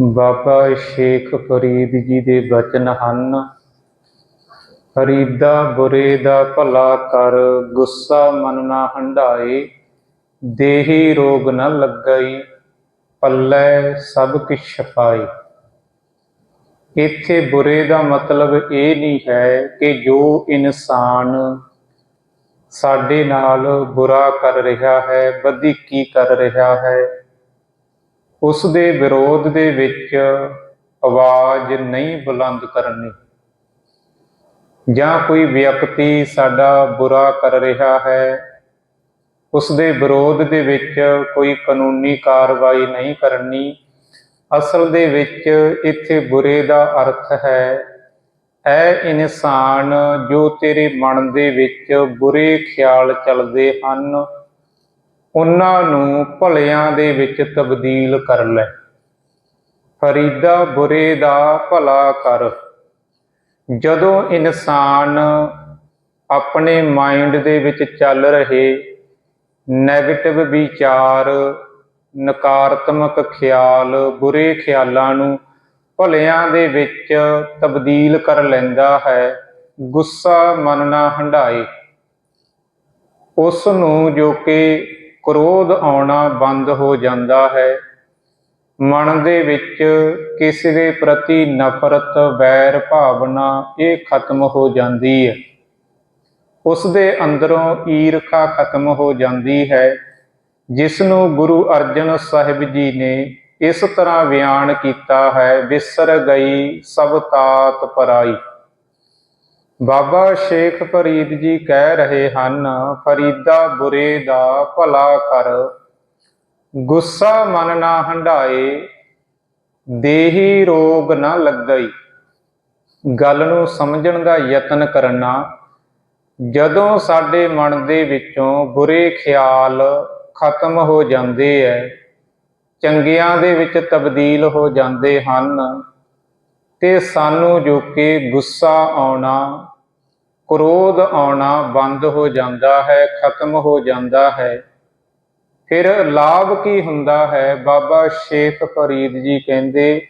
ਬਾਬਾ ਸ਼ੇਖ ਫਰੀਦ ਜੀ ਦੇ ਬਚਨ ਹਨ, ਫਰੀਦਾ ਬੁਰੇ ਦਾ ਭਲਾ ਕਰ, ਗੁੱਸਾ ਮਨ ਨਾ ਹੰਢਾਏ, ਦੇਹੀ ਰੋਗ ਨਾ ਲੱਗਈ, ਪੱਲੇ ਸਭ ਕਿਛ ਛਪਾਈ। ਇੱਥੇ ਬੁਰੇ ਦਾ ਮਤਲਬ ਇਹ ਨਹੀਂ ਹੈ ਕਿ ਜੋ ਇਨਸਾਨ ਸਾਡੇ ਨਾਲ ਬੁਰਾ ਕਰ ਰਿਹਾ ਹੈ ਵਧੀਕੀ ਕਰ ਰਿਹਾ ਹੈ ਉਸ ਦੇ ਵਿਰੋਧ ਦੇ ਵਿੱਚ ਆਵਾਜ਼ ਨਹੀਂ ਬੁਲੰਦ ਕਰਨੀ। ਜਾਂ ਕੋਈ ਵਿਅਕਤੀ ਸਾਡਾ ਬੁਰਾ ਕਰ ਰਿਹਾ ਹੈ, ਉਸ ਦੇ ਵਿਰੋਧ ਦੇ ਵਿੱਚ ਕੋਈ ਕਾਨੂੰਨੀ ਕਾਰਵਾਈ ਨਹੀਂ ਕਰਨੀ। ਅਸਲ ਦੇ ਵਿੱਚ ਇੱਥੇ ਬੁਰੇ ਦਾ ਅਰਥ ਹੈ, ਐ ਇਨਸਾਨ ਜੋ ਤੇਰੇ ਮਨ ਦੇ ਵਿੱਚ ਬੁਰੇ ਖਿਆਲ ਚੱਲਦੇ ਹਨ ਉਹਨਾਂ ਨੂੰ ਭਲਿਆਂ ਦੇ ਵਿੱਚ ਤਬਦੀਲ ਕਰ ਲੈ। ਫਰੀਦਾ ਬੁਰੇ ਦਾ ਭਲਾ ਕਰ। ਜਦੋਂ ਇਨਸਾਨ ਆਪਣੇ ਮਾਈਂਡ ਦੇ ਵਿੱਚ ਚੱਲ ਰਹੇ 네ਗੇਟਿਵ ਵਿਚਾਰ, ਨਕਾਰਾਤਮਕ ਖਿਆਲ, ਬੁਰੇ ਖਿਆਲਾਂ ਨੂੰ ਭਲਿਆਂ ਦੇ ਵਿੱਚ ਤਬਦੀਲ ਕਰ ਲੈਂਦਾ ਹੈ, ਗੁੱਸਾ ਮਨ ਨਾ ਹੰਢਾਏ। ਉਸ ਨੂੰ ਜੋ ਕਿ ਕ੍ਰੋਧ ਆਉਣਾ ਬੰਦ ਹੋ ਜਾਂਦਾ ਹੈ। ਮਨ ਦੇ ਵਿੱਚ ਕਿਸੇ ਦੇ ਪ੍ਰਤੀ ਨਫ਼ਰਤ, ਵੈਰ ਭਾਵਨਾ, ਇਹ ਖਤਮ ਹੋ ਜਾਂਦੀ ਹੈ। ਉਸ ਦੇ ਅੰਦਰੋਂ ਈਰਖਾ ਖਤਮ ਹੋ ਜਾਂਦੀ ਹੈ, ਜਿਸ ਨੂੰ ਗੁਰੂ ਅਰਜਨ ਸਾਹਿਬ ਜੀ ਨੇ ਇਸ ਤਰ੍ਹਾਂ ਬਿਆਨ ਕੀਤਾ ਹੈ ਵਿਸਰ ਗਈ ਸਭ ਤਾਤ ਪਰਾਈ। ਬਾਬਾ ਸ਼ੇਖ ਫਰੀਦ ਜੀ ਕਹਿ ਰਹੇ ਹਨ, ਫਰੀਦਾ ਬੁਰੇ ਦਾ ਭਲਾ ਕਰ। ਗੁੱਸਾ ਮਨ ਨਾ ਹੰਢਾਏ, ਦੇਹੀ ਰੋਗ ਨਾ ਲੱਗਈ। ਗੱਲ ਨੂੰ ਸਮਝਣ ਦਾ ਯਤਨ ਕਰਨਾ। ਜਦੋਂ ਸਾਡੇ ਮਨ ਦੇ ਵਿੱਚੋਂ ਬੁਰੇ ਖਿਆਲ ਖਤਮ ਹੋ ਜਾਂਦੇ ਐ, ਚੰਗਿਆਂ ਦੇ ਵਿੱਚ ਤਬਦੀਲ ਹੋ ਜਾਂਦੇ ਹਨ। ਤੇ ਸਾਨੂੰ ਜੋ ਕਿ ਗੁੱਸਾ ਆਉਣਾ, ਕ੍ਰੋਧ ਆਉਣਾ ਬੰਦ ਹੋ ਜਾਂਦਾ ਹੈ, ਖਤਮ ਹੋ ਜਾਂਦਾ ਹੈ। ਫਿਰ ਲਾਭ ਕੀ ਹੁੰਦਾ ਹੈ? ਬਾਬਾ ਸ਼ੇਖ ਫਰੀਦ ਜੀ ਕਹਿੰਦੇ,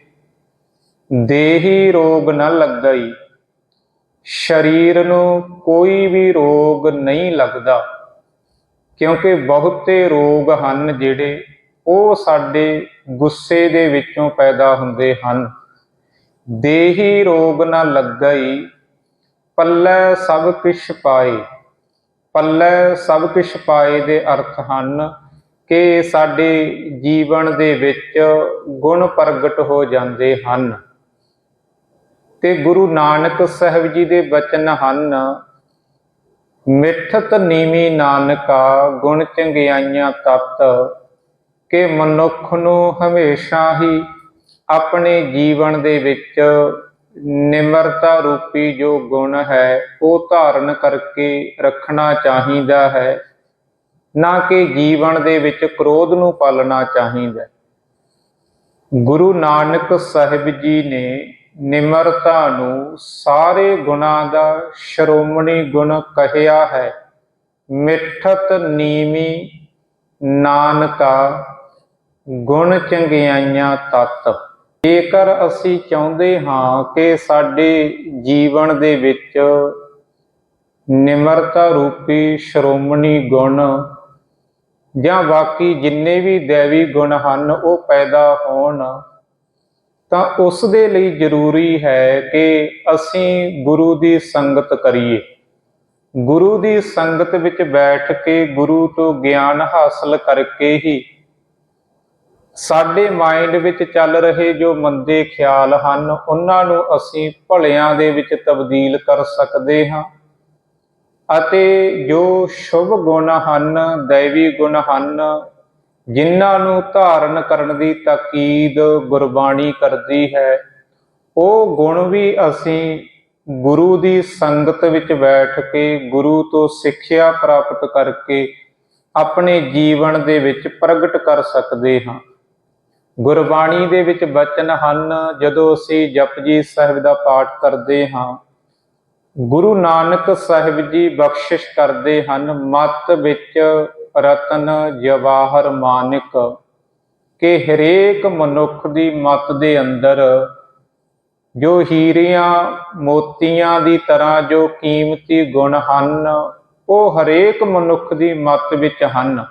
ਦੇਹੀ ਰੋਗ ਨਾ ਲੱਗਈ। ਸਰੀਰ ਨੂੰ ਕੋਈ ਵੀ ਰੋਗ ਨਹੀਂ ਲੱਗਦਾ, ਕਿਉਂਕਿ ਬਹੁਤੇ ਰੋਗ ਹਨ ਜਿਹੜੇ ਉਹ ਸਾਡੇ ਗੁੱਸੇ ਦੇ ਵਿੱਚੋਂ ਪੈਦਾ ਹੁੰਦੇ ਹਨ। ਦੇਹੀ ਰੋਗ ਨਾ ਲੱਗਈ, ਪੱਲੇ ਸਭ ਕਿਛ ਪਾਏ। ਪੱਲੇ ਸਭ ਕਿਛ ਪਾਏ ਦੇ ਅਰਥ ਹਨ ਕਿ ਸਾਡੇ ਜੀਵਨ ਦੇ ਵਿੱਚ ਗੁਣ ਪ੍ਰਗਟ ਹੋ ਜਾਂਦੇ ਹਨ। ਤੇ ਗੁਰੂ ਨਾਨਕ ਸਾਹਿਬ ਜੀ ਦੇ ਬਚਨ ਹਨ, ਮਿੱਠਤ ਨੀਵੀ ਨਾਨਕਾ, ਗੁਣ ਚੰਗਿਆਈਆਂ ਤਤ, ਕਿ ਮਨੁੱਖ ਨੂੰ ਹਮੇਸ਼ਾ ਹੀ ਆਪਣੇ ਜੀਵਨ ਦੇ ਵਿੱਚ ਨਿਮਰਤਾ ਰੂਪੀ ਜੋ ਗੁਣ ਹੈ, ਉਹ ਧਾਰਨ ਕਰਕੇ ਰੱਖਣਾ ਚਾਹੀਦਾ ਹੈ। ਨਾ ਕਿ ਜੀਵਨ ਦੇ ਵਿੱਚ ਕ੍ਰੋਧ ਨੂੰ ਪਾਲਣਾ ਚਾਹੀਦਾ ਗੁਰੂ ਨਾਨਕ ਸਾਹਿਬ ਜੀ ਨੇ ਨਿਮਰਤਾ ਨੂੰ ਸਾਰੇ ਗੁਣਾਂ ਦਾ ਸ਼੍ਰੋਮਣੀ ਗੁਣ ਕਹਿਆ ਹੈ। ਮਿੱਠਤ ਨੀਮੀ ਨਾਨਕਾ, ਗੁਣ ਚੰਗਿਆਈਆਂ ਤਤ। ਜੇਕਰ ਅਸੀਂ ਚਾਹੁੰਦੇ ਹਾਂ ਕਿ ਸਾਡੇ ਜੀਵਨ ਦੇ ਵਿੱਚ ਨਿਮਰਤਾ ਰੂਪੀ ਸ਼੍ਰੋਮਣੀ ਗੁਣ ਜਾਂ ਬਾਕੀ ਜਿੰਨੇ ਵੀ ਦੇਵੀ ਗੁਣ ਹਨ, ਉਹ ਪੈਦਾ ਹੋਣ, ਤਾਂ ਉਸ ਦੇ ਲਈ ਜ਼ਰੂਰੀ ਹੈ ਕਿ ਅਸੀਂ ਗੁਰੂ ਦੀ ਸੰਗਤ ਕਰੀਏ। ਗੁਰੂ ਦੀ ਸੰਗਤ ਵਿੱਚ ਬੈਠ ਕੇ ਗੁਰੂ ਤੋਂ ਗਿਆਨ ਹਾਸਲ ਕਰਕੇ ਹੀ ਸਾਡੇ ਮਾਈਂਡ ਵਿੱਚ ਚੱਲ ਰਹੇ ਜੋ ਮੰਦੇ ਖਿਆਲ ਹਨ, ਉਹਨਾਂ ਨੂੰ ਅਸੀਂ ਭਲਿਆਂ ਦੇ ਵਿੱਚ ਤਬਦੀਲ ਕਰ ਸਕਦੇ ਹਾਂ। ਅਤੇ ਜੋ ਸ਼ੁਭ ਗੁਣ ਹਨ, ਦੇਵੀ ਗੁਣ ਹਨ, ਜਿਨ੍ਹਾਂ ਨੂੰ ਧਾਰਨ ਕਰਨ ਦੀ ਤਾਕੀਦ ਗੁਰਬਾਣੀ ਕਰਦੀ ਹੈ, ਉਹ ਗੁਣ ਵੀ ਅਸੀਂ ਗੁਰੂ ਦੀ ਸੰਗਤ ਵਿੱਚ ਬੈਠ ਕੇ, ਗੁਰੂ ਤੋਂ ਸਿੱਖਿਆ ਪ੍ਰਾਪਤ ਕਰਕੇ ਆਪਣੇ ਜੀਵਨ ਦੇ ਵਿੱਚ ਪ੍ਰਗਟ ਕਰ ਸਕਦੇ ਹਾਂ। ਗੁਰਬਾਣੀ ਦੇ ਵਿੱਚ ਬਚਨ ਹਨ, ਜਦੋਂ ਅਸੀਂ ਜਪਜੀ ਸਾਹਿਬ ਦਾ ਪਾਠ ਕਰਦੇ ਹਾਂ, ਗੁਰੂ ਨਾਨਕ ਸਾਹਿਬ ਜੀ ਬਖਸ਼ਿਸ਼ ਕਰਦੇ ਹਨ, ਮਤ ਵਿੱਚ ਰਤਨ ਜਵਾਹਰ ਮਾਨਿਕ, ਕਿ ਹਰੇਕ ਮਨੁੱਖ ਦੀ ਮਤ ਦੇ ਅੰਦਰ ਜੋ ਹੀਰਿਆਂ ਮੋਤੀਆਂ ਦੀ ਤਰ੍ਹਾਂ ਜੋ ਕੀਮਤੀ ਗੁਣ ਹਨ, ਉਹ ਹਰੇਕ ਮਨੁੱਖ ਦੀ ਮਤ ਵਿੱਚ ਹਨ।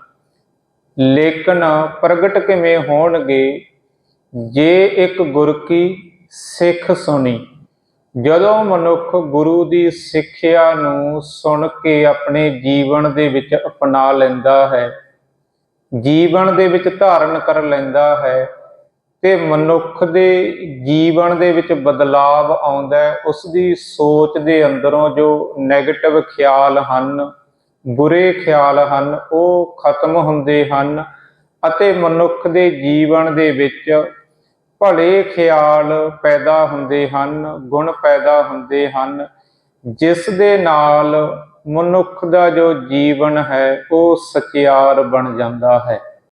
ਲੇਕਿਨ ਪ੍ਰਗਟ ਕਿਵੇਂ ਹੋਣਗੇ? ਜੇ ਇੱਕ ਗੁਰ ਕੀ ਸਿੱਖ ਸੁਣੀ, ਜਦੋਂ ਮਨੁੱਖ ਗੁਰੂ ਦੀ ਸਿੱਖਿਆ ਨੂੰ ਸੁਣ ਕੇ ਆਪਣੇ ਜੀਵਨ ਦੇ ਵਿੱਚ ਅਪਣਾ ਲੈਂਦਾ ਹੈ, ਜੀਵਨ ਦੇ ਵਿੱਚ ਧਾਰਨ ਕਰ ਲੈਂਦਾ ਹੈ ਤੇ ਮਨੁੱਖ ਦੇ ਜੀਵਨ ਦੇ ਵਿੱਚ ਬਦਲਾਵ ਆਉਂਦਾ ਹੈ, ਉਸ ਦੀ ਸੋਚ ਦੇ ਅੰਦਰੋਂ ਜੋ ਨੈਗੇਟਿਵ ਖਿਆਲ ਹਨ ਬੁਰੇ ਖਿਆਲ ਹਨ, ਉਹ ਖਤਮ ਹੁੰਦੇ ਹਨ ਅਤੇ ਮਨੁੱਖ ਦੇ ਜੀਵਨ ਦੇ ਵਿੱਚ ਭਲੇ ਖਿਆਲ ਪੈਦਾ ਹੁੰਦੇ ਹਨ, ਗੁਣ ਪੈਦਾ ਹੁੰਦੇ ਹਨ। ਜਿਸ ਦੇ ਨਾਲ ਮਨੁੱਖ ਦਾ ਜੋ ਜੀਵਨ ਹੈ, ਉਹ ਸਚਿਆਰ ਬਣ ਜਾਂਦਾ ਹੈ।